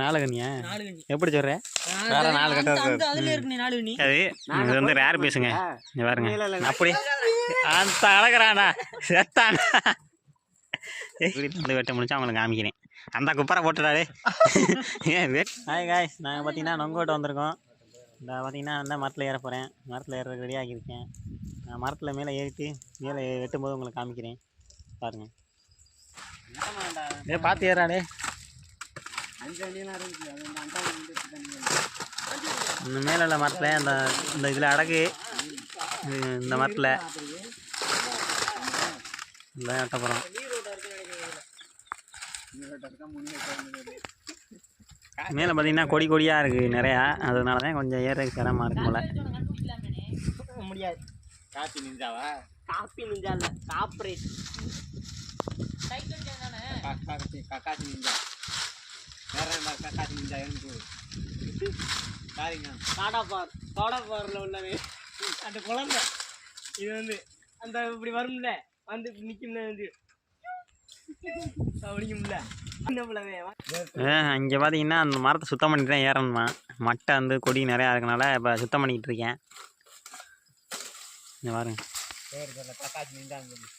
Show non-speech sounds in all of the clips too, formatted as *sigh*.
நாலு. கண்ணி எப்படி சொல்ற? வேற. நாலு கண்ணி அது இது வந்து ரேர் இங்க பாருங்க. அப்படி. அந்த அழகிறானா செத்தானா. இப்படி வந்து வெட்ட முடிச்சா அவங்களுக்கு காமிக்கிறேன். அந்த குப்பரை போட்டுடாடே ஏன் ஹாய் காய்ஸ் நாங்கள் பார்த்தீங்கன்னா நொங்கோட்டு வந்திருக்கோம். இந்த பார்த்தீங்கன்னா அந்த மரத்தில் ஏற போகிறேன் மரத்தில் ஏற ரெடி ஆகியிருக்கேன். நான் மரத்தில் மேலே ஏறிட்டு மேலே வெட்டும்போது உங்களை காமிக்கிறேன். பாருங்கள் ஏ பார்த்து ஏறாடே இந்த மேலே உள்ள மரத்தில் அந்த இந்த இதில் அடகு. இந்த மரத்தில். இந்த வெட்ட மேலே பார்த்தீங்கன்னா கொடி கொடியாக இருக்குது நிறையா. அதனால தான் கொஞ்சம் ஏற சிரமமாக இருக்கும் முடியாது. காப்பி நிஞ்சாவா? காப்பி நிஞ்சா இல்ல காப்பரேட் காக்காசி காக்காசி நிஞ்சா. வேற என்ன காக்காசி நிஞ்சா எனக்கு பாருங்க. காடாப்பார் காடாப்பாரில் உள்ளது அந்த குழந்தை. இது வந்து அந்த இப்படி வரும்ல வந்து நிற்கும் வந்து இங்கே பார்த்தீங்கன்னா அந்த மரத்தை சுத்தம் பண்ணிட்டு தான் ஏறணுமா. மட்டை வந்து கொடி நிறையா இருக்கனால இப்போ சுத்தம் பண்ணிக்கிட்டு இருக்கேன். இங்கே பாருங்க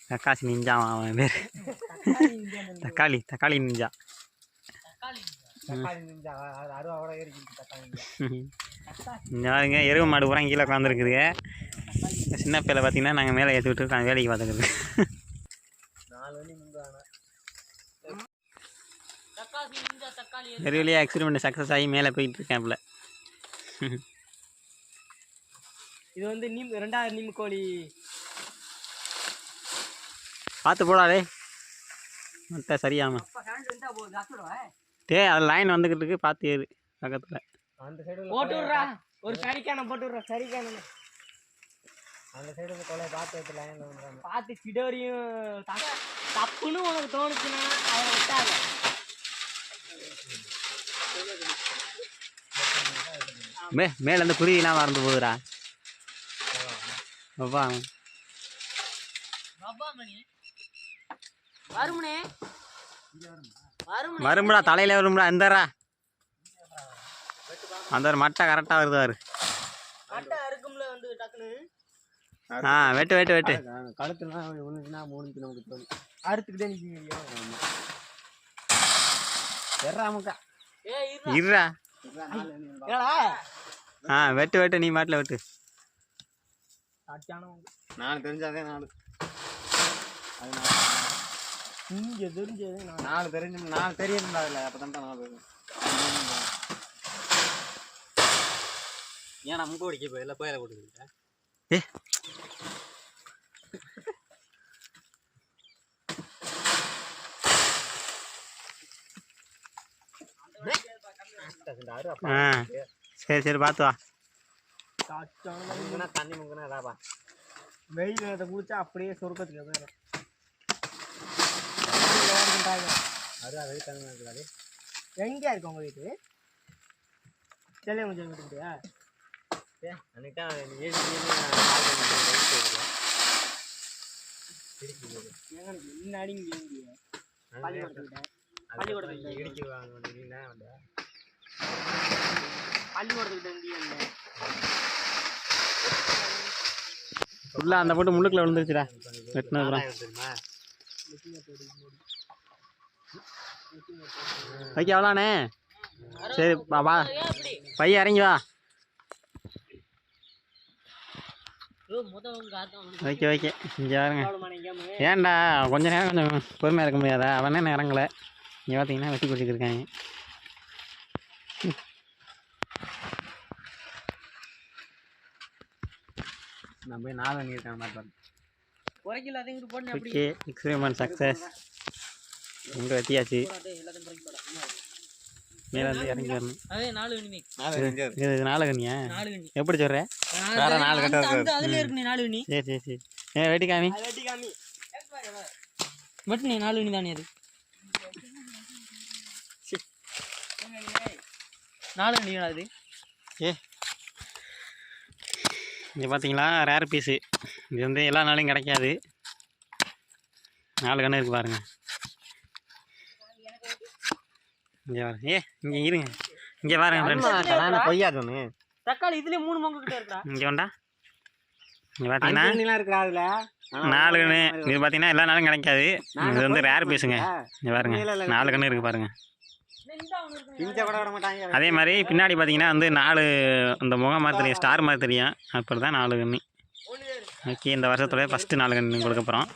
தக்காசி நிஞ்சாவான் அவன் பேர் தக்காளி தக்காளி நிஞ்சா இங்கே பாருங்க எருவு மாடு பூரா கீழே உட்காந்துருக்குது சின்ன பிள்ளை பார்த்தீங்கன்னா நாங்கள் மேலே ஏற்றி விட்டு நாங்கள் வேலைக்கு பார்த்துக்கிறது எருவிலேயே எக்ஸ்பெரிமெண்ட் சக்ஸஸ் ஆகி மேலே போயிட்டு இருக்கேன் பிள்ளை இது வந்து நீம் ரெண்டாவது நீம் கோழி. பார்த்து போடாதே மட்டை சரியாம. டே அது லைன் வந்துக்கிட்டு இருக்கு பார்த்து ஏறு பக்கத்தில். அந்த சைடு போட்டு விட்றா. ஒரு சரிக்கான போட்டு விட்றா சரிக்கான அந்த சைடு கொலையை பார்த்து எடுத்து லைன்ல வந்துடுறாங்க பார்த்து சிடோரியும் தப்புன்னு உனக்கு தோணுச்சுன்னா அதை விட்டாங்க மே மேலேருந்து குருவிலாம் மறந்து போகுதுடா. அப்பா வருமனே வருமனே வரும்டா தலையில வரும்டா இந்தரா. அந்த ஒரு மட்டை கரெக்டாக வருது அவரு மட்டை அறுக்கும்ல வந்து டக்குன்னு ஆ வெட்டு வெட்டு வெட்டு. கழுத்துலாம் ஒன்றுச்சுன்னா மூணுச்சு நமக்கு தோணும் அறுத்துக்கிட்டே எறாமுக்கா இருடா. ஆ வெட்டு வெட்டு நீ மாட்டில் வெட்டு. சாட்டியானவங்க நாலு தெரிஞ்சாதே நாலு. அது இங்கே தெரிஞ்சது நான் நாலு தெரிஞ்சு நாலு தெரியணும்டா அதில் அப்போ தான் நாலு ஏன் நம்ம ஓடிக்க போய் எல்லாம் போயில போட்டுக்கிட்டேன் ஏ. ஆ. சரி சரி பார்த்து வா. முங்குனா தண்ணி முங்குனா ராபா வெயில் நேரத்தை குடிச்சா அப்படியே சொர்க்கத்துக்கு போயிடும் அருவா வெளி தண்ணி இருக்காது எங்கே இருக்கு உங்க வீட்டு செல்லைய முடிஞ்சு வீட்டுக்கிட்டயா அன்னைக்கு தான் ஏழு எங்க முன்னாடி இங்கே இங்கே பள்ளிக்கூடத்துக்கிட்ட பள்ளிக்கூடத்துக்கிட்ட இடிச்சு வாங்க பள்ளிக்கூடத்துக்கிட்ட இங்கே உள்ள அந்த போட்டு முள்ளுக்குள்ள விழுந்துருச்சுடா. வெட்டினதுக்குறோம் வைக்க அவ்வளோண்ணே சரி வா பைய பையன் இறங்கி வா. வைக்க வைக்க. இங்கே யாருங்க ஏன்டா கொஞ்ச நேரம் கொஞ்சம் பொறுமையாக இருக்க முடியாதா? அவனே இன்னும் இறங்கல. இங்கே பார்த்தீங்கன்னா வெட்டி கொடுத்துட்டு நான் போய் நாலு மணி இருக்காங்க மாதிரி குறைக்கல அதை இங்கிட்டு போட்டு ஓகே எக்ஸ்பெரிமெண்ட் சக்ஸஸ் எங்கே வெட்டியாச்சு. மேலே வந்து இறங்கி வரணும். அதே நாலு கண்ணி நாலு இது இது நாலுகண்ணியா நாலு கண்ணி. எப்படி சொல்கிற வேற நாலு கட்டை அதுல இருக்கு. நீ நாலு கண்ணி. சரி சரி சரி. ஏன் வெட்டி காமி அது வெட்டி காமி பட் நீ நாலு கண்ணி தானே அது? நாலு கண்ணி அது? ஏ இங்கே பார்த்தீங்களா ரேர் பீஸு இது வந்து எல்லா நாளையும் கிடைக்காது. நாலு கண்ணு இருக்கு பாருங்க. இங்கே பாருங்க. ஏ இங்கே இருங்க. இங்கே பாருங்க ஃப்ரெண்ட்ஸ் தக்காளி இதுலயே மூணு மொங்க கிட்ட இருக்கா இங்கே வேண்டா இங்கே பார்த்தீங்கன்னா இருக்கிறா அதுல. நாலு கண்ணு. இது பார்த்தீங்கன்னா எல்லா நாளும் கிடைக்காது. இது வந்து ரேர் பீஸுங்க இங்கே பாருங்க. நாலு கண்ணு இருக்குது பாருங்க பிஞ்ச கூட விட மாட்டாங்க அதே மாதிரி பின்னாடி பார்த்தீங்கன்னா வந்து நாலு இந்த முகம் மாதிரி தெரியும் ஸ்டார் மாதிரி தெரியும். அப்படி தான் நாலு கண்ணு. ஓகே இந்த வருஷத்தோட ஃபஸ்ட்டு நாலு கண்ணு கொடுக்க போகிறோம்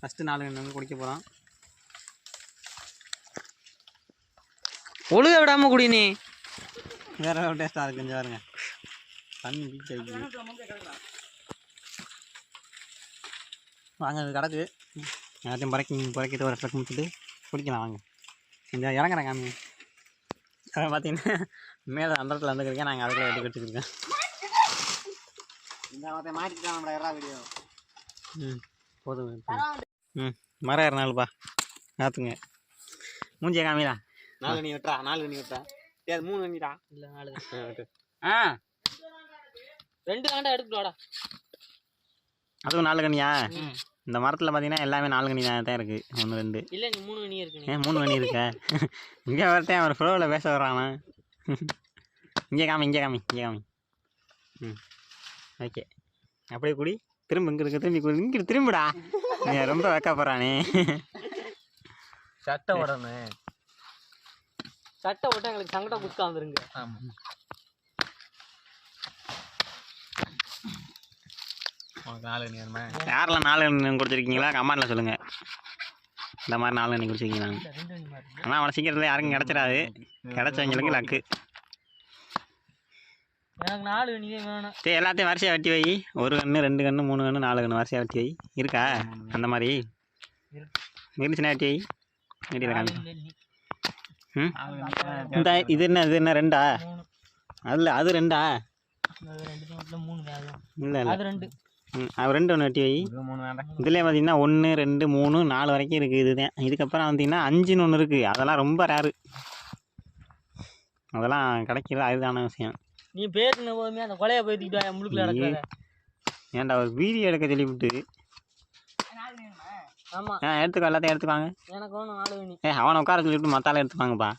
ஃபஸ்ட்டு நாலு கண்ணு வந்து குடிக்க போகிறோம் ஒழுக விடாம குடி நீ. வேற ஒரு டேஸ்ட்டாக இருக்கு கொஞ்சம் பாருங்க தண்ணி பீச் அடிக்குது. வாங்க அது கிடக்கு. எல்லாத்தையும் பறக்கி பறக்கிட்டு ஒரு இடத்துல கும்பிட்டுட்டு குடிக்கலாம் வாங்க. கொஞ்சம் இறங்குறேன் காமி அதை பார்த்தீங்கன்னா மேலே அந்த இடத்துல வந்துருக்கேன் நாங்கள் அதுக்குள்ள வெட்டி கட்டிருக்கேன் இந்த வார்த்தை மாட்டிட்டான் நம்மள எல்லா வீடியோ. ம் போதும் ம் மரம் ஏற நாளுப்பா பார்த்துங்க மூஞ்சிய காமிடா. நாலு கண்ணி வெட்டுறா நாலு கண்ணி வெட்டுறா. அது மூணு கண்ணிடா இல்ல நாலு ஆ ரெண்டு ஆண்டா எடுத்துடா அதுவும் நாலு கனியா இந்த மரத்தில் பார்த்தீங்கன்னா எல்லாமே நாலு கனி தான் தான் இருக்குது ஒன்று ரெண்டு. இல்ல நீ மூணு மணி இருக்கு ஏன் மூணு மணி இருக்கா? இங்கே வரட்டேன் அவர் ஃப்ளோவில் பேச வர்றானா இங்கே காமி இங்கே காமி இங்கே காமி. ம். ஓகே. அப்படியே குடி. திரும்ப இங்கே இருக்க திரும்பி குடி. இங்கே திரும்பிடா. நீ ரொம்ப வைக்கப்படுறானே சட்டை உடனே. சட்டை விட்டு எங்களுக்கு சங்கடம் புதுக்கா வந்துருங்க உனக்கு நாலு யாரெல்லாம் கனி குடிச்சிருக்கீங்களா கமெண்ட்டில் சொல்லுங்கள் இந்த மாதிரி நாலு மணி மாதிரி ஆனால் அவனை சீக்கிரத்தில் யாருக்கும் கிடச்சிடாது. கிடச்சவங்களுக்கு லக்கு. எனக்கு நாலு மணி வேணும். சரி எல்லாத்தையும் வரிசையாக வெட்டி வை. ஒரு கன்று ரெண்டு கன்று மூணு கன்று நாலு கன்று வரிசையாக வெட்டி வை. இருக்கா? அந்த மாதிரி. இருந்துச்சுன்னா வெட்டி வை. வெட்டியில் காமி ம்? இந்த இது என்ன இது என்ன ரெண்டா? அதில் அது ரெண்டா? அது ரெண்டு நிமிஷத்துல மூணு இல்லை இல்லை. அது ரெண்டு. ம் அது ரெண்டு ஒன்று வெட்டி வை. இது மூணு வேண்டாம். இதுலேயே பார்த்தீங்கன்னா ஒன்று ரெண்டு மூணு நாலு வரைக்கும் இருக்குது இதுதான். இதுக்கப்புறம் பார்த்தீங்கன்னா அஞ்சுன்னு ஒன்று இருக்குது அதெல்லாம் ரொம்ப ரேரு அதெல்லாம் கிடைக்கிறது அரிதான விஷயம். நீ பேருன போதுமே அந்த கொலையை போய்த்துக்கிட்டு முழுக்கில் ஏன்டா ஒரு வீடியோ எடுக்க சொல்லிவிட்டு? ஆமா. ஆ எடுத்துக்கோ எல்லாத்தையும் எடுத்துக்காங்க. எனக்கு ஒன்று நாலு மணி ஏ அவனை உட்கார சொல்லிவிட்டு மத்தால எடுத்துப்பாங்கப்பா.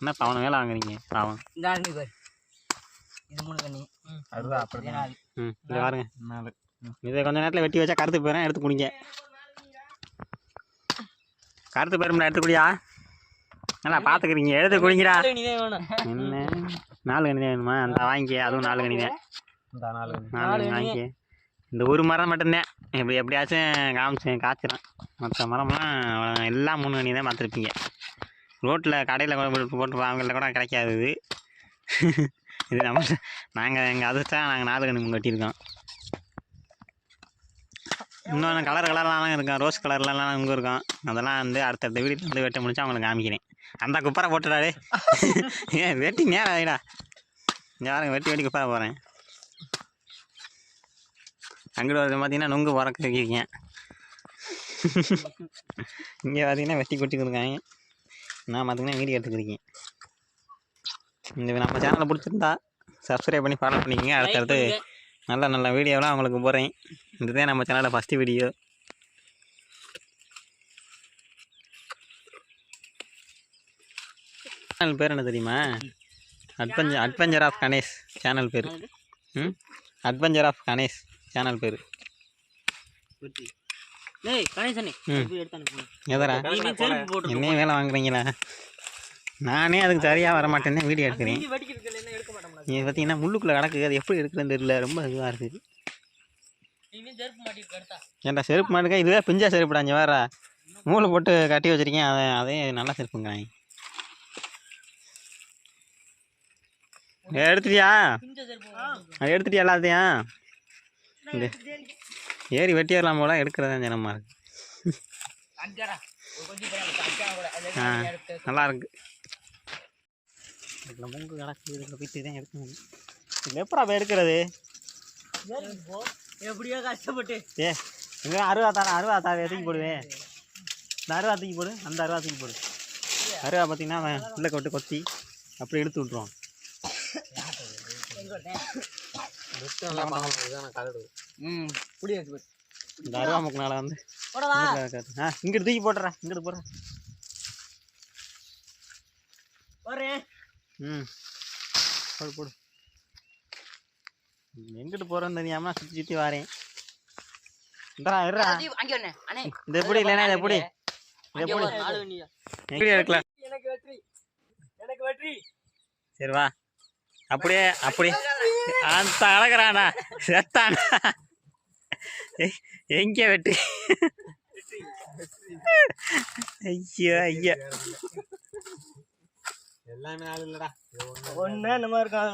என்னப்பா அவனை வேலை வாங்குறீங்க? பாவம். இந்த பாரு. இது மூணு கண்ணி அதுதான் அப்படி நாலு. ம் இதை பாருங்க. நாலு. இதை கொஞ்ச நேரத்தில் வெட்டி வச்சா கருத்து போயிடும் எடுத்து குடிங்க. கருத்து போயிடும்ல எடுத்து குடியா நல்லா பார்த்துக்கிறீங்க எடுத்து குடிங்கடா என்ன? நாலு தான் வேணுமா? அந்த வாங்கிக்க அதுவும் நாலு கனி தான். நாலு வாங்கிக்க இந்த ஒரு மரம் மட்டும்தான். எப்படி எப்படியாச்சும் காமிச்சேன் காய்ச்சிடும் மற்ற மரம்லாம். எல்லாம் மூணு கனி தான் பார்த்துருப்பீங்க. ரோட்டில் கடையில் கூட போட்டு போட்டு அவங்கள்ட்ட கூட கிடைக்காது இது இது நம்ம நாங்கள் எங்கள் அதிர்ஷ்டம் நாங்கள் நாலு கனி கட்டியிருக்கோம் இன்னொன்று கலர் கலர்லாம் இருக்கும். ரோஸ் கலர்லலாம் இங்கே இருக்கும். அதெல்லாம் வந்து அடுத்தடுத்த வீடு வந்து வெட்ட முடிச்சு அவங்களுக்கு காமிக்கிறேன். அந்த குப்பரை போட்டுடாடே *laughs* ஏன் வெட்டி நேரம் ஆகிடா பாருங்க வெட்டி வெட்டி குப்பரை போகிறேன் அங்கிட்டு வரது பார்த்தீங்கன்னா நுங்கு உரக்க வைக்கிறீங்க *laughs* இங்கே பார்த்தீங்கன்னா வெட்டி கொட்டி கொடுக்காங்க நான் பார்த்தீங்கன்னா வீடியோ எடுத்துக்கிறீங்க இந்த நம்ம சேனலை பிடிச்சிருந்தா சப்ஸ்கிரைப் பண்ணி ஃபாலோ பண்ணிக்கோங்க. அடுத்தடுத்து நல்ல நல்ல வீடியோலாம் உங்களுக்கு போடுறேன். இதுதான் நம்ம சேனலில் ஃபஸ்ட்டு வீடியோ சேனல் பேர் என்ன தெரியுமா? Adventure adventure of Ganesh channel பேர். ம்? அட்வெஞ்சர் ஆஃப் கணேஷ் சேனல் பேர். என்னையும் வேலை வாங்குறீங்களா? நானே அதுக்கு சரியாக வர மாட்டேன்னு வீடியோ எடுக்கிறேன். இது பார்த்தீங்கன்னா முள்ளுக்குள்ளே கிடக்கு அது எப்படி எடுக்கிறதுன்னு தெரியல. ரொம்ப இதுவாக இருக்குது. ஏன்டா செருப்பு மாட்டுக்க? இதுவே பிஞ்சா செருப்புடா இங்கே வேற நூலை போட்டு கட்டி வச்சிருக்கேன். அதை அதே நல்ல செருப்புங்க எடுத்துட்டியா? அது எடுத்துட்டியா எல்லாத்தையும்? இந்த ஏறி வெட்டி வரலாம் போல. எடுக்கிறது ஜனமாக இருக்கு. அங்கடா. கொஞ்சம் அக்கா கூட. அது ஆ நல்லா இருக்கு. இதில் மூங்கு கிடக்கு இதில் போயிட்டு தான் எடுக்கணும். இதில் எப்படா போய் எடுக்கிறது? எப்படியோ கஷ்டப்பட்டு. ஏ எங்கே அருவா தானே அருவா தாவை தூக்கி போடுவேன்? இந்த அருவா தூக்கி போடு அந்த அருவா தூக்கி போடு. அருவா பார்த்தீங்கன்னா அவன் உள்ள கொட்டு கொத்தி அப்படி எடுத்து விட்ருவான் ம் இந்த அருவா முக்கினால வந்து. ஆ இங்கிட்டு தூக்கி போட்டுறேன் இங்கிட்டு போடுறேன். போறேன் ம். போடு போடு. எங்கிட்டு போகிறோன்னு தெரியாம சுற்றி சுற்றி வரேன். இந்தா இருடா. அங்கே ஒண்ணு. அண்ணே. இது எப்படி இல்லைன்னா இது எப்படி எப்படி எடுக்கலாம். எனக்கு வெற்றி. சரி வா. அப்படியே அப்படியே. அந்த அழகிறானா செத்தானா. எங்க வெட்டி ஐயோ ஐயோ எல்லாமே நாள் இல்லடா இது ஒண்ணு. ஒண்ணு இந்த மாதிரி இருக்காது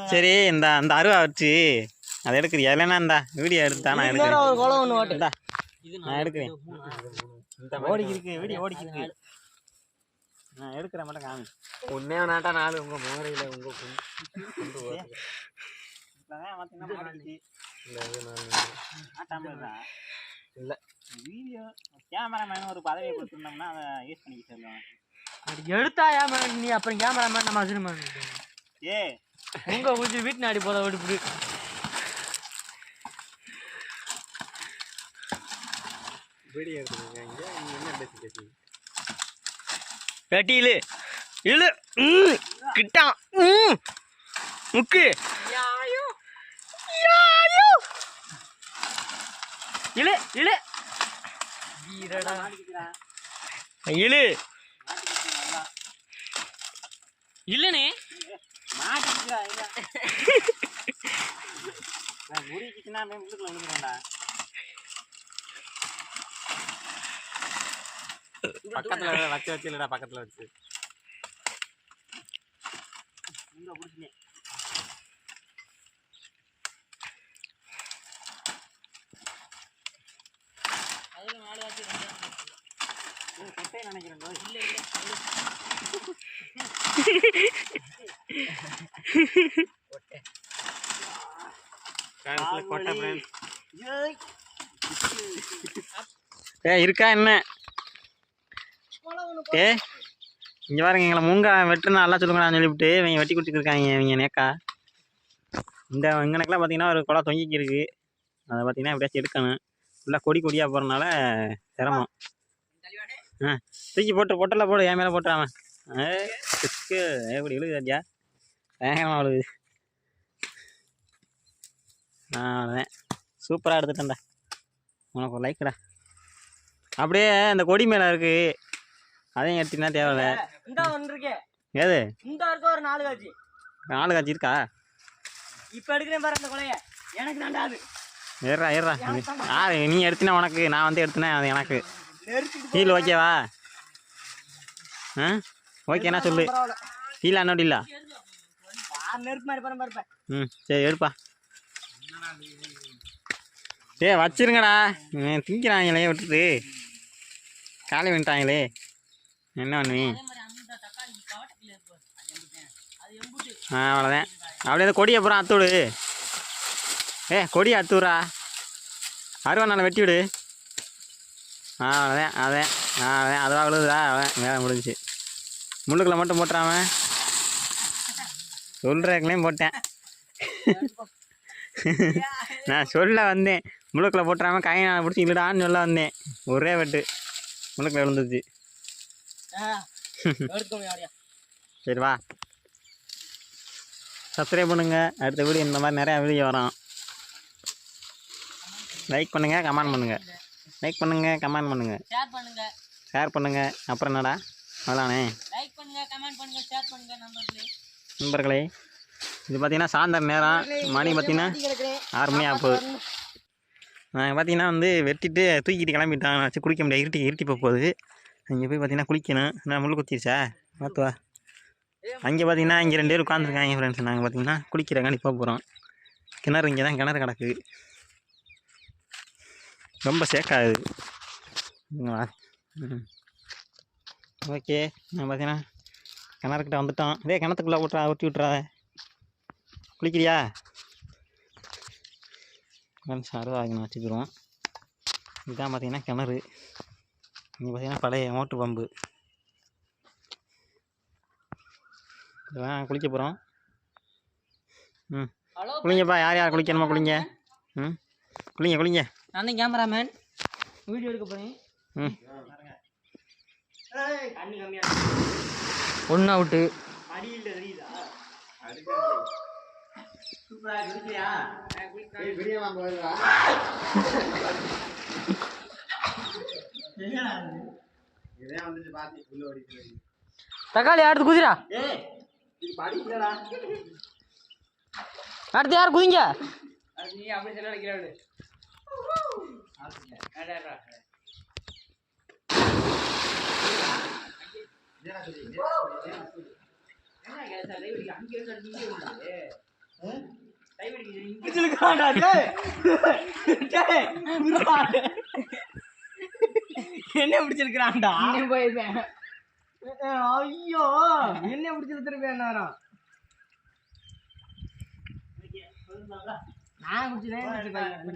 சரி இந்த அந்த அருவா வச்சு அதை எடுக்கிறியா இல்லைன்னா இந்த? வீடியோ எடுத்தா நான் எடுக்கிறேன். ஒரு குளம் ஒண்ணு ஓட்டு இந்தா, நான் எடுக்கிறேன். இந்த ஓடிக்கி இருக்கு வீடியோ ஓடிக்கி இருக்கு. நான் எடுக்கிறேன் மட்டும் காமி. உண்மையா நாட்டா நாலு உங்க மோரையில உங்க கொண்டு கொண்டு போகுது. இல்ல. வீடியோ கேமராமேன் ஒரு பதவியை கொடுத்துருந்தோம்னா அதை யூஸ் பண்ணிக்க சொல்லுவேன் அது எடுத்தா ஏன் நீ அப்புறம் கேமராமேன் நம்ம அசிரமன் ஏ உங்க ஊசி வீட்டு நாடி போத விடுப்புடு வீடியோ எடுத்துக்கோங்க. இங்க என்ன பேசி வெட்டி இழு இழு. ம். கிட்டான் ம். முக்கு. யாயோ. இழு இழு. வீரடா. இழு. இல்லனே. பக்கத்துல வச்சு வச்சு இல்லடா பக்கத்துல வச்சு. இங்க பிடிச்சினே நினைக்கிறேன் கொட்டை ஏ இருக்கா என்ன? ஏ இங்கே பாருங்க எங்களை மூங்கா வெட்டுனா நல்லா சொல்லுங்கடான்னு சொல்லிவிட்டு இவங்க வெட்டி கொடுத்துட்டு இருக்காங்க இவங்க நேக்கா இந்த இங்கனக்கெல்லாம் பார்த்தீங்கன்னா ஒரு குடம் தொங்கிக்கி இருக்குது அதை பார்த்தீங்கன்னா எப்படியாச்சும் எடுக்கணும். ஃபுல்லாக கொடி கொடியாக போகிறனால சிரமம். ஆ தூக்கி போட்டு பொட்டலில் போடு என் மேலே போட்டுறாம. ஏ திக்கு எப்படி விழுகுதாட்டியா வேகமாக விழுகுது. அவ்வளோதான் சூப்பராக எடுத்துட்டேன்டா. உனக்கு ஒரு லைக்குடா அப்படியே அந்த கொடி மேலே இருக்கு. அதையும் எடுத்தீங்கன்னா தேவையில்ல. ஏது இந்த இருக்க ஒரு நாலு காட்சி. நாலு காட்சி இருக்கா? இப்ப எடுக்கிறேன் பாரு அந்த கொலைய. எனக்கு தாண்டாது ஏறா ஏறா ஆ நீ எடுத்தினா உனக்கு. நான் வந்து எடுத்தினேன் அது எனக்கு. ஃபீல் ஓகேவா? ஆ? ஓகேண்ணா சொல்லு. ஃபீல் அன்னோடி இல்லை ம் சரி எடுப்பா. ஏ வச்சிருங்கடா. திங்கிறாங்களே விட்டுட்டு. காலி வந்துட்டாங்களே என்ன பண்ணுவீ? ஆ அவ்வளோதான் அப்படியே கொடியை அப்புறம் அத்துவிடு ஏ கொடியை அத்துவிடா அருவா நாளை வெட்டி விடு. ஆ அவ்வளோதான் அதான் ஆ அதான் அதுவா விழுதுடா. அவ்வளோதான் வேலை முடிஞ்சுச்சு. முள்ளுக்குள்ள மட்டும் போட்டுறாம. சொல்கிறேங்களையும் போட்டேன். நான் சொல்ல வந்தேன். முழுக்கில் போட்டுறாம கையை நான் பிடிச்சி இல்லடான்னு சொல்ல வந்தேன். ஒரே வெட்டு. முழுக்கில் விழுந்துச்சு சரி வா. சப்ஸ்கிரைப் பண்ணுங்க. அடுத்த வீடியோ இந்த மாதிரி நிறையா வீடியோ வரும். லைக் பண்ணுங்க கமெண்ட் பண்ணுங்க. லைக் பண்ணுங்க கமெண்ட் பண்ணுங்க. ஷேர் பண்ணுங்க. ஷேர் பண்ணுங்க. அப்புறம் என்னடா? அவ்வளோதானே லைக் பண்ணுங்க கமெண்ட் பண்ணுங்க ஷேர் பண்ணுங்க நண்பர்களே. நண்பர்களே இது பார்த்தீங்கன்னா சாயந்தரம் நேரம். மணி பார்த்தீங்கன்னா ஆறு மணி ஆக போகுது நான் பார்த்தீங்கன்னா வந்து வெட்டிட்டு தூக்கிட்டு கிளம்பிட்டான். வச்சு குளிக்க முடியாது. இருட்டி இருட்டி போக போகுது. அங்கே போய் பார்த்தீங்கன்னா குளிக்கணும். நான் முள்ளு குத்திருச்சா? பார்த்து வா. அங்கே பார்த்தீங்கன்னா இங்கே ரெண்டு பேர் உட்காந்துருக்காங்க ஃப்ரெண்ட்ஸ் நாங்கள் பார்த்தீங்கன்னா குளிக்கிறக்காண்டி போக போகிறோம் கிணறு இங்கே தான் கிணறு கிடக்கு. ரொம்ப சேக்காது ஓகே நான் பார்த்தீங்கன்னா கிணறுக்கிட்ட வந்துட்டோம். இதே கிணத்துக்குள்ளே விட்றா ஊற்றி விட்றாத குளிக்கிறியா? அறுபதாயிரம் வச்சுக்கிறோம் இதுதான் பார்த்தீங்கன்னா கிணறு. இங்கே பார்த்தீங்கன்னா பழைய மோட்டு பம்பு. இதெல்லாம் குளிக்க போகிறோம் ம். குளிங்கப்பா யார் யார் குளிக்கணுமோ குளிங்க. ம். குளிங்க குளிங்க. நான் கேமராமேன். வீடியோ எடுக்க போறேன். ம். தண்ணி கம்மியா ஒன்று அவுட்டு அடியில் தெரியுதா? சூப்பரா குடிக்கிறியா தக்காளி அடுத்து குதிரா அடுத்து யார் குதிங்க அது நீ அப்படி சொல்ல நினைக்கிறவனு என்ன பிடிச்சிருக்கிறான்டா ஐயோ என்ன பிடிச்சிருத்திருப்பேன் நேரம் நான் குடிச்சிட்டேன்